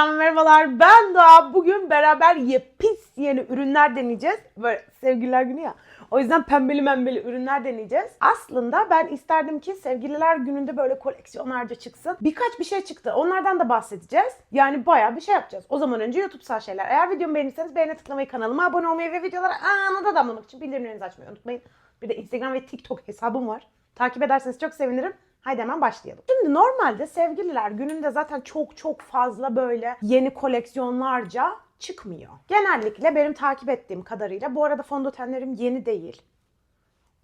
Selam merhabalar ben Doğa. Bugün beraber yepis yeni ürünler deneyeceğiz. Böyle sevgililer günü ya. O yüzden pembeli membeli ürünler deneyeceğiz. Aslında ben isterdim ki sevgililer gününde böyle koleksiyonlarca çıksın. Birkaç bir şey çıktı. Onlardan da bahsedeceğiz. Yani bayağı bir şey yapacağız. O zaman önce YouTube'sal şeyler. Eğer videomu beğenirseniz beğene tıklamayı, kanalıma abone olmayı ve videolara anında damlamak için bildirimlerinizi açmayı unutmayın. Bir de Instagram ve TikTok hesabım var. Takip ederseniz çok sevinirim. Haydi hemen başlayalım. Şimdi normalde sevgililer gününde zaten çok çok fazla böyle yeni koleksiyonlarca çıkmıyor. Genellikle benim takip ettiğim kadarıyla bu arada fondötenlerim yeni değil.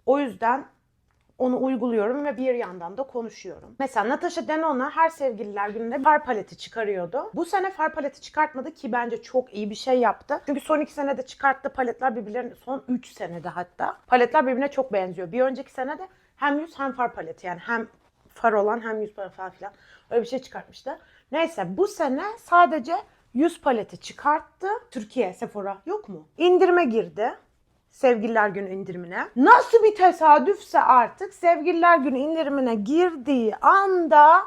O yüzden onu uyguluyorum ve bir yandan da konuşuyorum. Mesela Natasha Denona her sevgililer gününde far paleti çıkarıyordu. Bu sene far paleti çıkartmadı ki bence çok iyi bir şey yaptı. Çünkü son iki senede çıkarttığı paletler birbirlerine, son 3 senede hatta paletler birbirine çok benziyor. Bir önceki senede hem yüz hem far paleti yani hem far olan hem yüz paleti falan filan öyle bir şey çıkartmıştı. Neyse bu sene sadece yüz paleti çıkarttı. Türkiye Sephora yok mu? İndirime girdi. Sevgililer Günü indirimine. Nasıl bir tesadüfse artık Sevgililer Günü indirimine girdiği anda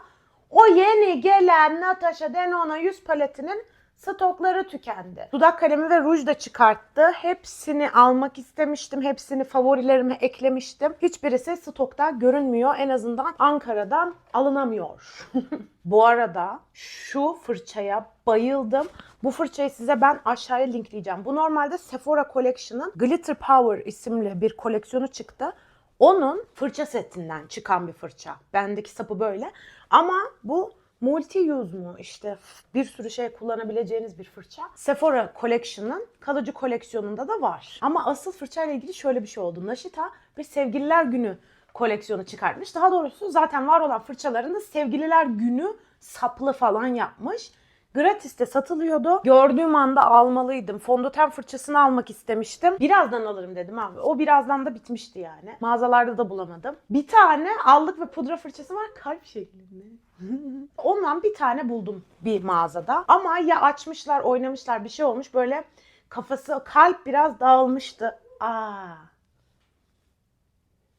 o yeni gelen Natasha Denona yüz paletinin stokları tükendi. Dudak kalemi ve ruj da çıkarttı. Hepsini almak istemiştim. Hepsini favorilerime eklemiştim. Hiçbirisi stokta görünmüyor. En azından Ankara'dan alınamıyor. Bu arada şu fırçaya bayıldım. Bu fırçayı size ben aşağıya linkleyeceğim. Bu normalde Sephora Collection'ın Glitter Power isimli bir koleksiyonu çıktı. Onun fırça setinden çıkan bir fırça. Bendeki sapı böyle. Ama bu multi use mu işte bir sürü şey kullanabileceğiniz bir fırça. Sephora Collection'ın kalıcı koleksiyonunda da var. Ama asıl fırçayla ilgili şöyle bir şey oldu. Naşita bir sevgililer günü koleksiyonu çıkartmış. Daha doğrusu zaten var olan fırçalarını sevgililer günü saplı falan yapmış. Gratis'te satılıyordu. Gördüğüm anda almalıydım. Fondöten fırçasını almak istemiştim. Birazdan alırım dedim abi. O birazdan da bitmişti yani. Mağazalarda da bulamadım. Bir tane allık ve pudra fırçası var kalp şeklinde. Ondan bir tane buldum bir mağazada. Ama ya açmışlar, oynamışlar bir şey olmuş. Böyle kafası kalp biraz dağılmıştı. Aa.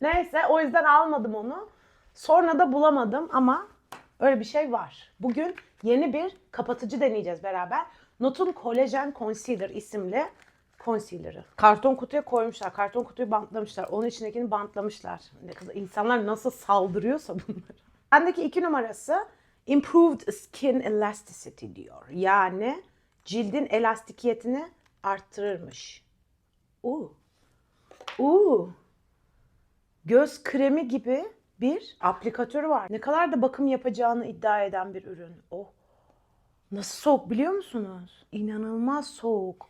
Neyse o yüzden almadım onu. Sonra da bulamadım ama öyle bir şey var. Bugün yeni bir kapatıcı deneyeceğiz beraber. Notun Collagen Concealer isimli concealer'ı. Karton kutuya koymuşlar. Karton kutuyu bantlamışlar. Onun içindekini bantlamışlar. İnsanlar nasıl saldırıyorsa bunları. Bendeki iki numarası Improved Skin Elasticity diyor. Yani cildin elastikiyetini arttırırmış. Uuu. Uuu göz kremi gibi bir aplikatörü var. Ne kadar da bakım yapacağını iddia eden bir ürün. Oh. Nasıl soğuk biliyor musunuz? İnanılmaz soğuk.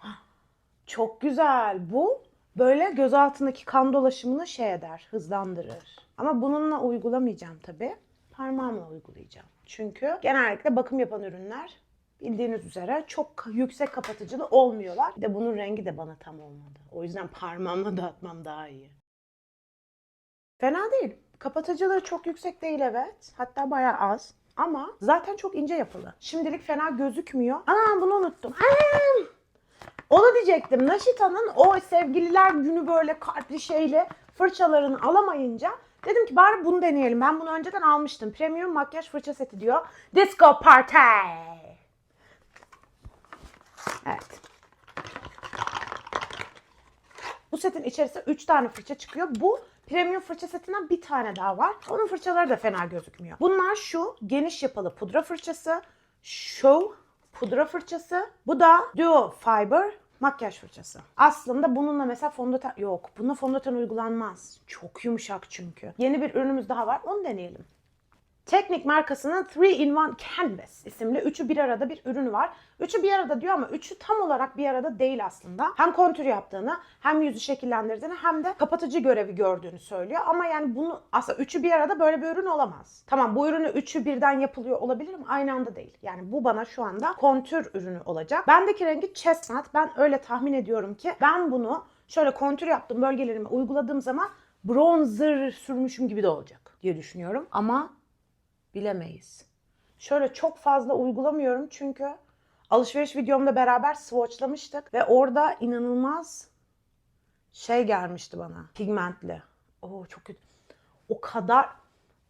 Çok güzel. Bu böyle göz altındaki kan dolaşımını şey eder, hızlandırır. Ama bununla uygulamayacağım tabii. Parmağımla uygulayacağım. Çünkü genellikle bakım yapan ürünler bildiğiniz üzere çok yüksek kapatıcılı olmuyorlar. Bir de bunun rengi de bana tam olmadı. O yüzden parmağımla dağıtmam daha iyi. Fena değil. Kapatıcılığı çok yüksek değil evet. Hatta bayağı az. Ama zaten çok ince yapılı. Şimdilik fena gözükmüyor. Aa bunu unuttum. Aa! Onu diyecektim. Naşita'nın o sevgililer günü böyle kalpli şeyle fırçalarını alamayınca dedim ki bari bunu deneyelim. Ben bunu önceden almıştım. Premium makyaj fırça seti diyor. Disco Party. Evet. Bu setin içerisinde 3 tane fırça çıkıyor. Bu premium fırça setinden bir tane daha var. Onun fırçaları da fena gözükmüyor. Bunlar şu geniş yapılı pudra fırçası. Show pudra fırçası. Bu da Duo Fiber makyaj fırçası. Aslında bununla mesela fondöten yok. Bununla fondöten uygulanmaz. Çok yumuşak çünkü. Yeni bir ürünümüz daha var. Onu deneyelim. Teknik markasının 3-in-1 Canvas isimli üçü bir arada bir ürünü var. Üçü bir arada diyor ama üçü tam olarak bir arada değil aslında. Hem kontür yaptığını, hem yüzü şekillendirdiğini, hem de kapatıcı görevi gördüğünü söylüyor. Ama yani bunu aslında üçü bir arada böyle bir ürün olamaz. Tamam bu ürünü üçü birden yapılıyor olabilir ama aynı anda değil. Yani bu bana şu anda kontür ürünü olacak. Bendeki rengi chestnut. Ben öyle tahmin ediyorum ki ben bunu şöyle kontür yaptığım bölgelerime uyguladığım zaman bronzer sürmüşüm gibi de olacak diye düşünüyorum. Ama bilemeyiz. Şöyle çok fazla uygulamıyorum çünkü alışveriş videomda beraber swatchlamıştık ve orada inanılmaz şey gelmişti bana. Pigmentli. Oo çok kötü. O kadar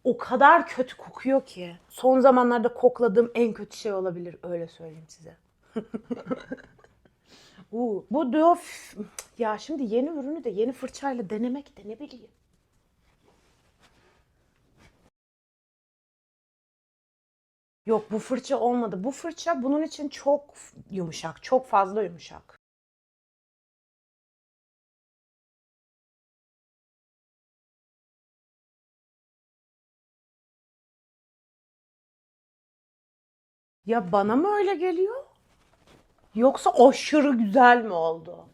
o kadar kötü kokuyor ki. Son zamanlarda kokladığım en kötü şey olabilir öyle söyleyeyim size. Uu, bu f- ya şimdi yeni ürünü de yeni fırçayla denemek de ne bileyim. Yok bu fırça olmadı. Bu fırça bunun için çok yumuşak, çok fazla yumuşak. Ya bana mı öyle geliyor? Yoksa aşırı güzel mi oldu?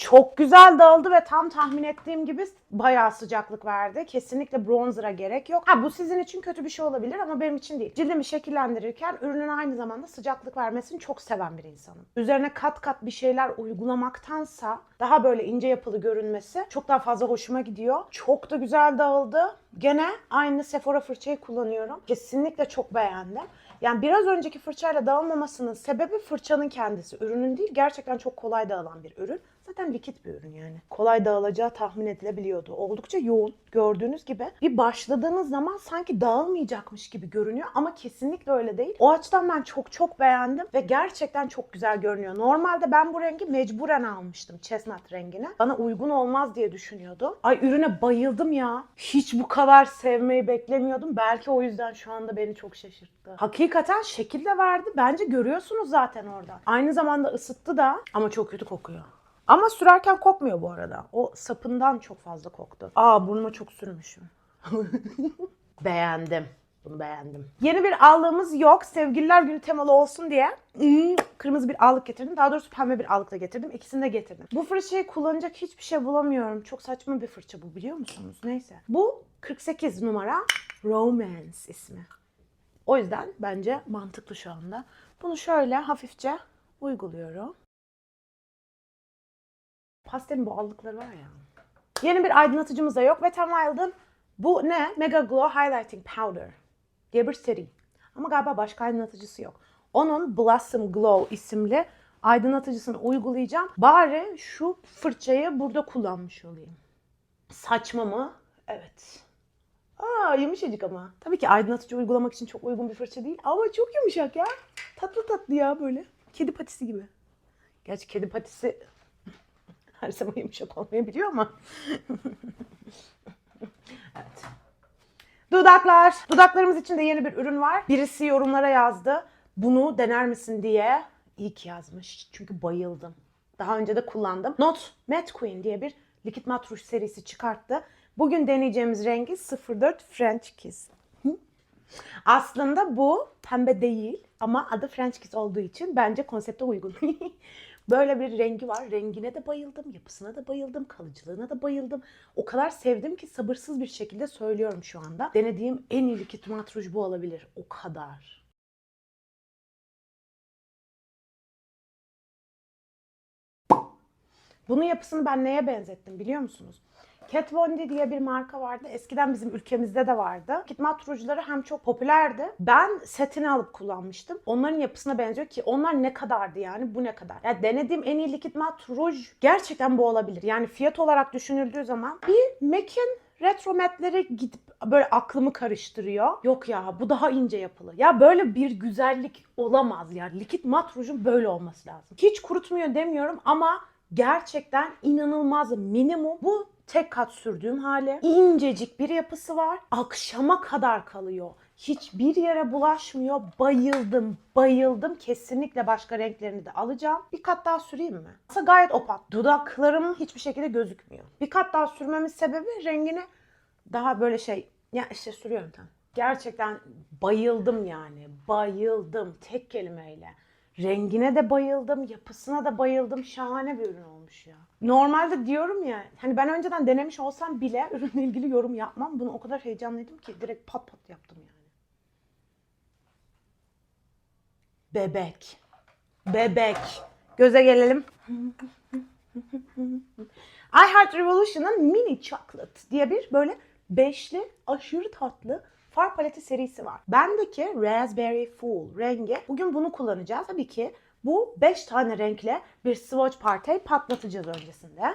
Çok güzel dağıldı ve tam tahmin ettiğim gibi bayağı sıcaklık verdi. Kesinlikle bronzer'a gerek yok. Ha bu sizin için kötü bir şey olabilir ama benim için değil. Cildimi şekillendirirken ürünün aynı zamanda sıcaklık vermesini çok seven bir insanım. Üzerine kat kat bir şeyler uygulamaktansa daha böyle ince yapılı görünmesi çok daha fazla hoşuma gidiyor. Çok da güzel dağıldı. Gene aynı Sephora fırçayı kullanıyorum. Kesinlikle çok beğendim. Yani biraz önceki fırçayla dağılmamasının sebebi fırçanın kendisi. Ürünün değil gerçekten çok kolay dağılan bir ürün. Zaten likit bir ürün yani. Kolay dağılacağı tahmin edilebiliyordu. Oldukça yoğun gördüğünüz gibi. Bir başladığınız zaman sanki dağılmayacakmış gibi görünüyor ama kesinlikle öyle değil. O açıdan ben çok çok beğendim ve gerçekten çok güzel görünüyor. Normalde ben bu rengi mecburen almıştım chestnut rengini. Bana uygun olmaz diye düşünüyordum. Ay ürüne bayıldım ya. Hiç bu kadar sevmeyi beklemiyordum. Belki o yüzden şu anda beni çok şaşırttı. Hakikaten şekil de verdi. Bence görüyorsunuz zaten orada. Aynı zamanda ısıttı da ama çok kötü kokuyor. Ama sürerken kokmuyor bu arada. O sapından çok fazla koktu. Aa burnuma çok sürmüşüm. beğendim. Bunu beğendim. Yeni bir allığımız yok. Sevgililer günü temalı olsun diye kırmızı bir allık getirdim. Daha doğrusu pembe bir allık da getirdim. İkisini de getirdim. Bu fırçayı kullanacak hiçbir şey bulamıyorum. Çok saçma bir fırça bu biliyor musunuz? Neyse. Bu 48 numara Romance ismi. O yüzden bence mantıklı şu anda. Bunu şöyle hafifçe uyguluyorum. Pastelin bu allıkları var ya. Yeni bir aydınlatıcımız da yok. Wet n Wild'ın bu ne? Mega Glow Highlighting Powder diye bir seri. Ama galiba başka aydınlatıcısı yok. Onun Blossom Glow isimli aydınlatıcısını uygulayacağım. Bari şu fırçayı burada kullanmış olayım. Saçma mı? Evet. Aa yumuşacık ama. Tabii ki aydınlatıcı uygulamak için çok uygun bir fırça değil ama çok yumuşak ya. Tatlı tatlı ya böyle. Kedi patisi gibi. Gerçi kedi patisi her zaman yumuşak olmayabiliyor ama. evet. Dudaklar. Dudaklarımız için de yeni bir ürün var. Birisi yorumlara yazdı. Bunu dener misin diye. İyi ki yazmış. Çünkü bayıldım. Daha önce de kullandım. Not Matte Queen diye bir likit mat ruj serisi çıkarttı. Bugün deneyeceğimiz rengi 04 French Kiss. Aslında bu pembe değil ama adı French Kiss olduğu için bence konsepte uygun. Böyle bir rengi var. Rengine de bayıldım, yapısına da bayıldım, kalıcılığına da bayıldım. O kadar sevdim ki sabırsız bir şekilde söylüyorum şu anda. Denediğim en iyi likit mat ruj bu olabilir. O kadar. Bunun yapısını ben neye benzettim biliyor musunuz? Kat Von D diye bir marka vardı. Eskiden bizim ülkemizde de vardı. Kit mat rujları hem çok popülerdi. Ben setini alıp kullanmıştım. Onların yapısına benziyor ki onlar ne kadardı yani bu ne kadar. Yani denediğim en iyi likit mat ruj gerçekten bu olabilir. Yani fiyat olarak düşünüldüğü zaman bir MAC'in retro matleri gidip böyle aklımı karıştırıyor. Yok ya bu daha ince yapılı. Ya böyle bir güzellik olamaz ya. Likit mat rujun böyle olması lazım. Hiç kurutmuyor demiyorum ama gerçekten inanılmaz minimum. Bu tek kat sürdüğüm hali. İncecik bir yapısı var. Akşama kadar kalıyor. Hiçbir yere bulaşmıyor. Bayıldım, bayıldım. Kesinlikle başka renklerini de alacağım. Bir kat daha süreyim mi? Aslında gayet opak. Dudaklarım hiçbir şekilde gözükmüyor. Bir kat daha sürmemin sebebi rengini daha böyle şey... Ya işte sürüyorum tam. Gerçekten bayıldım yani. Bayıldım tek kelimeyle. Rengine de bayıldım, yapısına da bayıldım. Şahane bir ürün olmuş ya. Normalde diyorum ya, hani ben önceden denemiş olsam bile ürünle ilgili yorum yapmam. Bunu o kadar heyecanlıydım ki direkt pat pat yaptım yani. Bebek. Bebek. Göze gelelim. I Heart Revolution'ın Mini Chocolate diye bir böyle beşli aşırı tatlı far paleti serisi var. Bendeki Raspberry Fool rengi. Bugün bunu kullanacağız. Tabii ki bu 5 tane renkle bir swatch party patlatacağız öncesinde.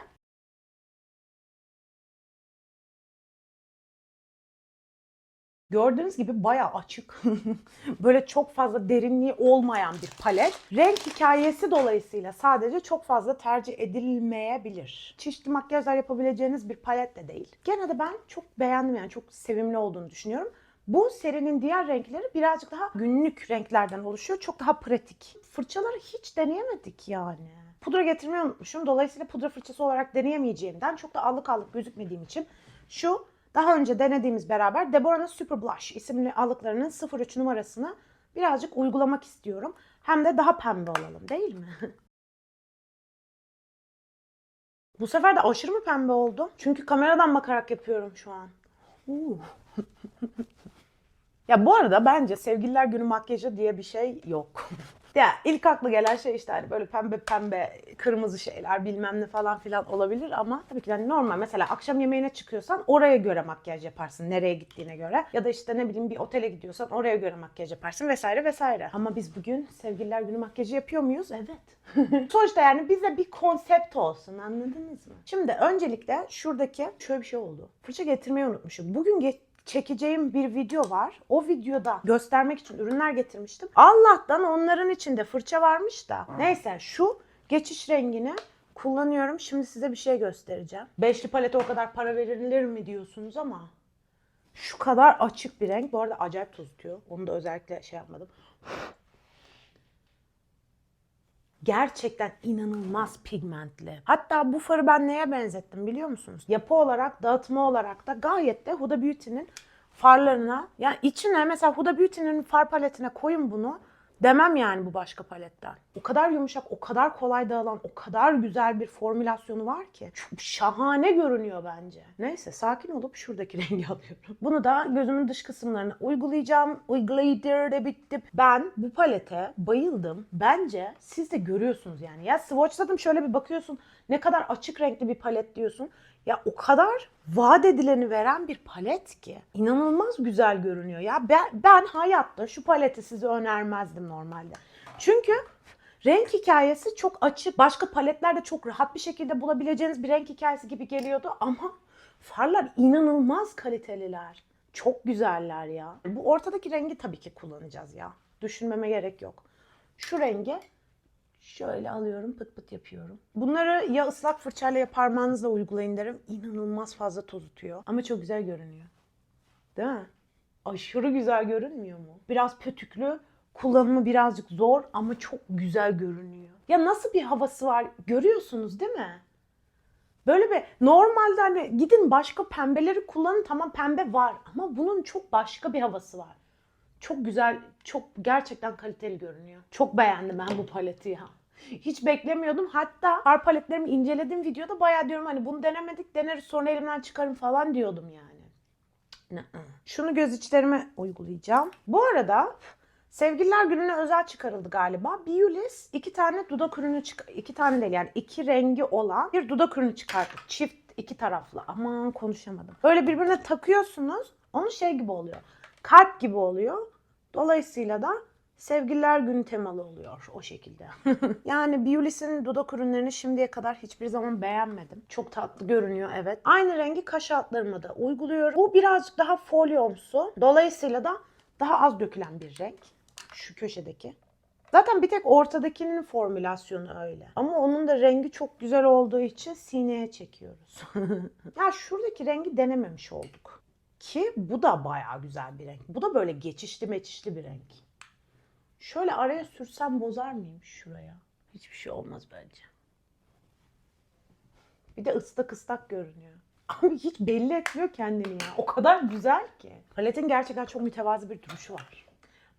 Gördüğünüz gibi bayağı açık. Böyle çok fazla derinliği olmayan bir palet. Renk hikayesi dolayısıyla sadece çok fazla tercih edilmeyebilir. Çeşitli makyajlar yapabileceğiniz bir palet de değil. Gene de ben çok beğendim yani çok sevimli olduğunu düşünüyorum. Bu serinin diğer renkleri birazcık daha günlük renklerden oluşuyor. Çok daha pratik. Fırçaları hiç deneyemedik yani. Pudra getirmeyi unutmuşum. Dolayısıyla pudra fırçası olarak deneyemeyeceğimden çok da allık allık gözükmediğim için şu daha önce denediğimiz beraber Deborah'ın Super Blush isimli allıklarının 03 numarasını birazcık uygulamak istiyorum. Hem de daha pembe olalım değil mi? Bu sefer de aşırı mı pembe oldu? Çünkü kameradan bakarak yapıyorum şu an. Ya bu arada bence sevgililer günü makyajı diye bir şey yok. ya ilk aklı gelen şey işte hani böyle pembe pembe kırmızı şeyler bilmem ne falan filan olabilir ama tabii ki hani normal mesela akşam yemeğine çıkıyorsan oraya göre makyaj yaparsın nereye gittiğine göre ya da işte ne bileyim bir otele gidiyorsan oraya göre makyaj yaparsın vesaire vesaire. Ama biz bugün sevgililer günü makyajı yapıyor muyuz? Evet. Sonuçta yani bize bir konsept olsun anladınız mı? Şimdi öncelikle şuradaki şöyle bir şey oldu. Fırça getirmeyi unutmuşum. Bugün ge- çekeceğim bir video var. O videoda göstermek için ürünler getirmiştim. Allah'tan onların içinde fırça varmış da. Neyse şu geçiş rengini kullanıyorum. Şimdi size bir şey göstereceğim. Beşli palete o kadar para verilir mi diyorsunuz ama şu kadar açık bir renk. Bu arada acayip tutuyor. Onu da özellikle şey yapmadım. Gerçekten inanılmaz pigmentli. Hatta bu farı ben neye benzettim biliyor musunuz? Yapı olarak, dağıtma olarak da gayet de Huda Beauty'nin farlarına, yani içine mesela Huda Beauty'nin far paletine koyun bunu demem yani bu başka paletten. O kadar yumuşak, o kadar kolay dağılan, o kadar güzel bir formülasyonu var ki. Çok şahane görünüyor bence. Neyse sakin olup şuradaki rengi alıyorum. Bunu da gözümün dış kısımlarına uygulayacağım. Uygulaydır bitti. Ben bu palete bayıldım. Bence siz de görüyorsunuz yani. Ya swatchladım şöyle bir bakıyorsun ne kadar açık renkli bir palet diyorsun. Ya o kadar vaat edileni veren bir palet ki. İnanılmaz güzel görünüyor ya. Ben, ben hayatta şu paleti size önermezdim normalde. Çünkü renk hikayesi çok açık. Başka paletlerde çok rahat bir şekilde bulabileceğiniz bir renk hikayesi gibi geliyordu ama farlar inanılmaz kaliteliler. Çok güzeller ya. Bu ortadaki rengi tabii ki kullanacağız ya. Düşünmeme gerek yok. Şu rengi Şöyle alıyorum pıt pıt yapıyorum. Bunları ya ıslak fırçayla ya parmağınızla uygulayın derim. İnanılmaz fazla toz tutuyor. Ama çok güzel görünüyor. Değil mi? Aşırı güzel görünmüyor mu? Biraz pötüklü, kullanımı birazcık zor ama çok güzel görünüyor. Ya nasıl bir havası var görüyorsunuz değil mi? Böyle bir normalde hani gidin başka pembeleri kullanın tamam pembe var ama bunun çok başka bir havası var. Çok güzel, çok gerçekten kaliteli görünüyor. Çok beğendim ben bu paleti ya. Hiç beklemiyordum. Hatta far paletlerimi incelediğim videoda bayağı diyorum hani bunu denemedik deneriz sonra elimden çıkarım falan diyordum yani. Şunu göz içlerime uygulayacağım. Bu arada Sevgililer gününe özel çıkarıldı galiba. Biolis iki tane dudak ürünü çık iki tane değil yani iki rengi olan bir dudak ürünü çıkarttık. Çift iki taraflı. Aman konuşamadım. Böyle birbirine takıyorsunuz. Onun şey gibi oluyor. Kalp gibi oluyor. Dolayısıyla da sevgililer günü temalı oluyor o şekilde. yani Biolis'in dudak ürünlerini şimdiye kadar hiçbir zaman beğenmedim. Çok tatlı görünüyor evet. Aynı rengi kaş altlarıma da uyguluyorum. Bu birazcık daha folyomsu. Dolayısıyla da daha az dökülen bir renk. Şu köşedeki. Zaten bir tek ortadakinin formülasyonu öyle. Ama onun da rengi çok güzel olduğu için sineye çekiyoruz. ya şuradaki rengi denememiş olduk. Ki bu da bayağı güzel bir renk. Bu da böyle geçişli meçişli bir renk. Şöyle araya sürsem bozar mıyım şuraya? Hiçbir şey olmaz bence. Bir de ıslak ıslak görünüyor. Abi hiç belli etmiyor kendini ya. O kadar güzel ki. Paletin gerçekten çok mütevazı bir duruşu var.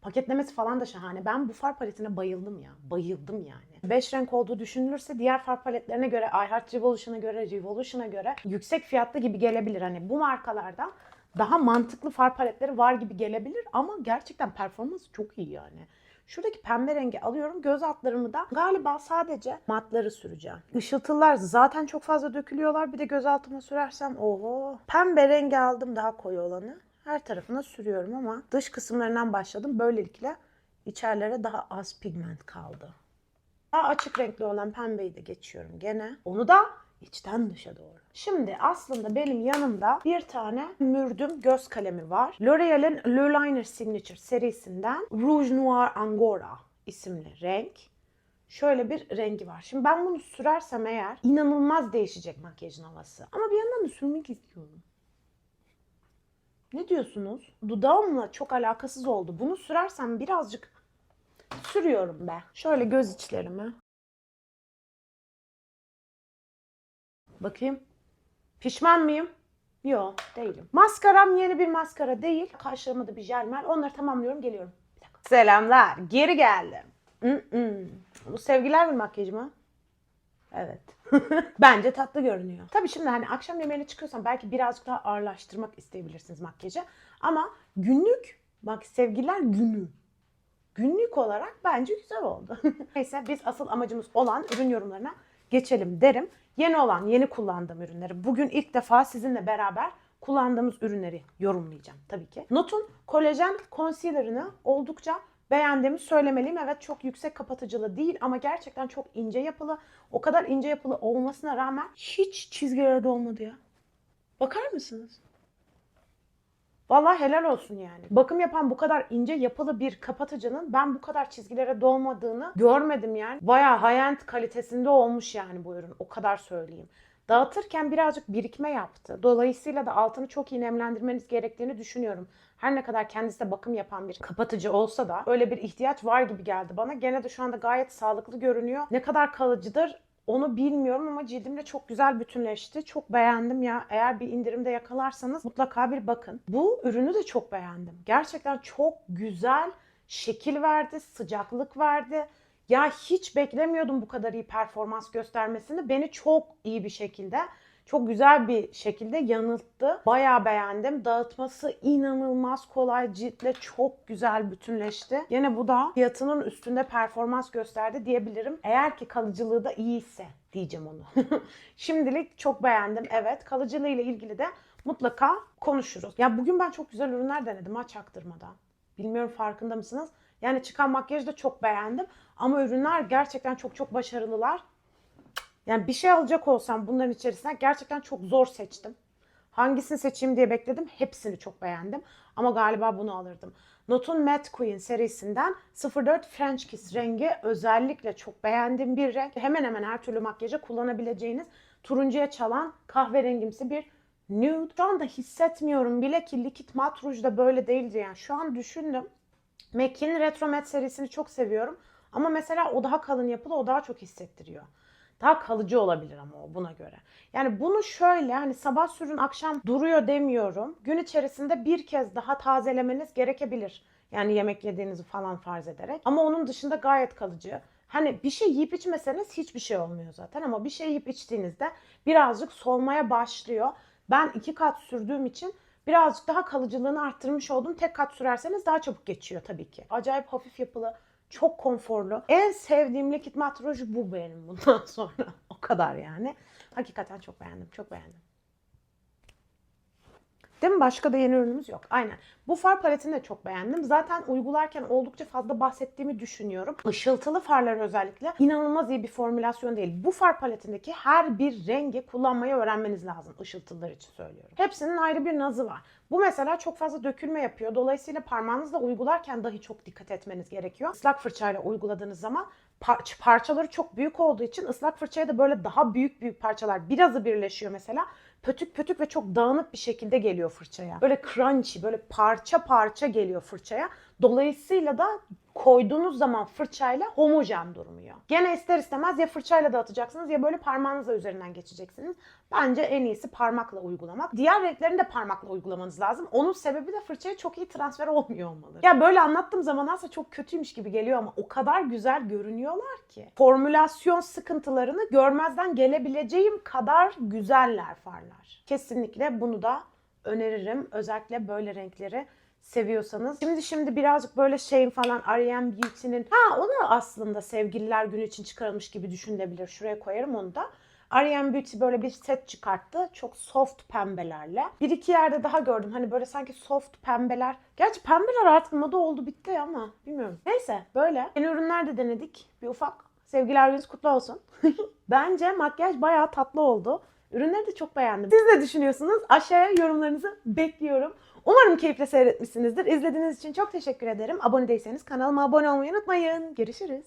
Paketlemesi falan da şahane. Ben bu far paletine bayıldım ya. Bayıldım yani. 5 renk olduğu düşünülürse diğer far paletlerine göre, iHeart Revolution'a göre, Revolution'a göre yüksek fiyatlı gibi gelebilir. Hani bu markalardan daha mantıklı far paletleri var gibi gelebilir ama gerçekten performansı çok iyi yani. Şuradaki pembe rengi alıyorum. Göz altlarımı da galiba sadece matları süreceğim. Işıltılar zaten çok fazla dökülüyorlar. Bir de göz altıma sürersem oho. Pembe rengi aldım daha koyu olanı. Her tarafına sürüyorum ama dış kısımlarından başladım. Böylelikle içerilere daha az pigment kaldı. Daha açık renkli olan pembeyi de geçiyorum gene. Onu da içten dışa doğru. Şimdi aslında benim yanımda bir tane mürdüm göz kalemi var. L'Oreal'in Le Liner Signature serisinden Rouge Noir Angora isimli renk. Şöyle bir rengi var. Şimdi ben bunu sürersem eğer inanılmaz değişecek makyajın havası. Ama bir yandan da sürmek istiyorum. Ne diyorsunuz? Dudağımla çok alakasız oldu. Bunu sürersem birazcık sürüyorum be. Şöyle göz içlerime. Bakayım. Pişman mıyım? Yok değilim. Maskaram yeni bir maskara değil. Kaşlarıma da bir jelmel. Onları tamamlıyorum geliyorum. Bir dakika. Selamlar. Geri geldim. Mm-mm. Bu sevgiler bir makyaj mı? Evet. Bence tatlı görünüyor. Tabii şimdi hani akşam yemeğine çıkıyorsan belki birazcık daha ağırlaştırmak isteyebilirsiniz makyajı. Ama günlük bak sevgililer günü. Günlük olarak bence güzel oldu. Neyse biz asıl amacımız olan ürün yorumlarına geçelim derim. Yeni olan, yeni kullandığım ürünleri. Bugün ilk defa sizinle beraber kullandığımız ürünleri yorumlayacağım tabii ki. Notun kolajen concealer'ını oldukça beğendiğimi söylemeliyim. Evet çok yüksek kapatıcılı değil ama gerçekten çok ince yapılı. O kadar ince yapılı olmasına rağmen hiç çizgilere dolmadı ya. Bakar mısınız? Vallahi helal olsun yani. Bakım yapan bu kadar ince yapılı bir kapatıcının ben bu kadar çizgilere dolmadığını görmedim yani. Bayağı high-end kalitesinde olmuş yani bu ürün. O kadar söyleyeyim. Dağıtırken birazcık birikme yaptı. Dolayısıyla da altını çok iyi nemlendirmeniz gerektiğini düşünüyorum. Her ne kadar kendisi de bakım yapan bir kapatıcı olsa da öyle bir ihtiyaç var gibi geldi bana. Gene de şu anda gayet sağlıklı görünüyor. Ne kadar kalıcıdır onu bilmiyorum ama cildimle çok güzel bütünleşti. Çok beğendim ya. Eğer bir indirimde yakalarsanız mutlaka bir bakın. Bu ürünü de çok beğendim. Gerçekten çok güzel şekil verdi, sıcaklık verdi. Ya hiç beklemiyordum bu kadar iyi performans göstermesini. Beni çok iyi bir şekilde, çok güzel bir şekilde yanılttı. Bayağı beğendim. Dağıtması inanılmaz kolay. Ciltle çok güzel bütünleşti. Yine bu da fiyatının üstünde performans gösterdi diyebilirim. Eğer ki kalıcılığı da iyiyse diyeceğim onu. Şimdilik çok beğendim. Evet kalıcılığı ile ilgili de mutlaka konuşuruz. Ya bugün ben çok güzel ürünler denedim ha çaktırmadan. Bilmiyorum farkında mısınız? Yani çıkan makyajı da çok beğendim. Ama ürünler gerçekten çok çok başarılılar. Yani bir şey alacak olsam bunların içerisinden gerçekten çok zor seçtim. Hangisini seçeyim diye bekledim. Hepsini çok beğendim. Ama galiba bunu alırdım. Notun Matte Queen serisinden 04 French Kiss rengi özellikle çok beğendiğim bir renk. Hemen hemen her türlü makyaja kullanabileceğiniz turuncuya çalan kahverengimsi bir nude. Şu anda hissetmiyorum bile ki likit mat ruj da böyle değildi yani. Şu an düşündüm. MAC'in Retro Matte serisini çok seviyorum. Ama mesela o daha kalın yapılı, o daha çok hissettiriyor. Daha kalıcı olabilir ama o buna göre. Yani bunu şöyle hani sabah sürün akşam duruyor demiyorum. Gün içerisinde bir kez daha tazelemeniz gerekebilir. Yani yemek yediğinizi falan farz ederek. Ama onun dışında gayet kalıcı. Hani bir şey yiyip içmeseniz hiçbir şey olmuyor zaten ama bir şey yiyip içtiğinizde birazcık solmaya başlıyor. Ben iki kat sürdüğüm için birazcık daha kalıcılığını arttırmış oldum. Tek kat sürerseniz daha çabuk geçiyor tabii ki. Acayip hafif yapılı, çok konforlu. En sevdiğim likit mat ruj bu benim bundan sonra. o kadar yani. Hakikaten çok beğendim, çok beğendim. Değil mi? Başka da yeni ürünümüz yok. Aynen. Bu far paletini de çok beğendim. Zaten uygularken oldukça fazla bahsettiğimi düşünüyorum. Işıltılı farlar özellikle inanılmaz iyi bir formülasyon değil. Bu far paletindeki her bir rengi kullanmayı öğrenmeniz lazım. Işıltılar için söylüyorum. Hepsinin ayrı bir nazı var. Bu mesela çok fazla dökülme yapıyor. Dolayısıyla parmağınızla uygularken dahi çok dikkat etmeniz gerekiyor. Islak fırçayla uyguladığınız zaman par- parçaları çok büyük olduğu için ıslak fırçaya da böyle daha büyük büyük parçalar birazı birleşiyor mesela. Pötük pötük ve çok dağınık bir şekilde geliyor fırçaya. Böyle crunchy, böyle parça parça geliyor fırçaya. Dolayısıyla da koyduğunuz zaman fırçayla homojen durmuyor. Gene ister istemez ya fırçayla dağıtacaksınız ya böyle parmağınızla üzerinden geçeceksiniz. Bence en iyisi parmakla uygulamak. Diğer renklerini de parmakla uygulamanız lazım. Onun sebebi de fırçaya çok iyi transfer olmuyor olmaları. Ya böyle anlattığım zaman aslında çok kötüymüş gibi geliyor ama o kadar güzel görünüyorlar ki. Formülasyon sıkıntılarını görmezden gelebileceğim kadar güzeller farlar. Kesinlikle bunu da öneririm. Özellikle böyle renkleri seviyorsanız. Şimdi şimdi birazcık böyle şeyin falan R.E.M. Beauty'nin ha o da aslında sevgililer günü için çıkarılmış gibi düşünülebilir. Şuraya koyarım onu da. R.E.M. Beauty böyle bir set çıkarttı. Çok soft pembelerle. Bir iki yerde daha gördüm. Hani böyle sanki soft pembeler. Gerçi pembeler artık moda oldu bitti ama bilmiyorum. Neyse böyle. Yeni ürünler de denedik. Bir ufak Sevgiler gününüz kutlu olsun. Bence makyaj bayağı tatlı oldu. Ürünleri de çok beğendim. Siz ne düşünüyorsunuz? Aşağıya yorumlarınızı bekliyorum. Umarım keyifle seyretmişsinizdir. İzlediğiniz için çok teşekkür ederim. Abone değilseniz kanalıma abone olmayı unutmayın. Görüşürüz.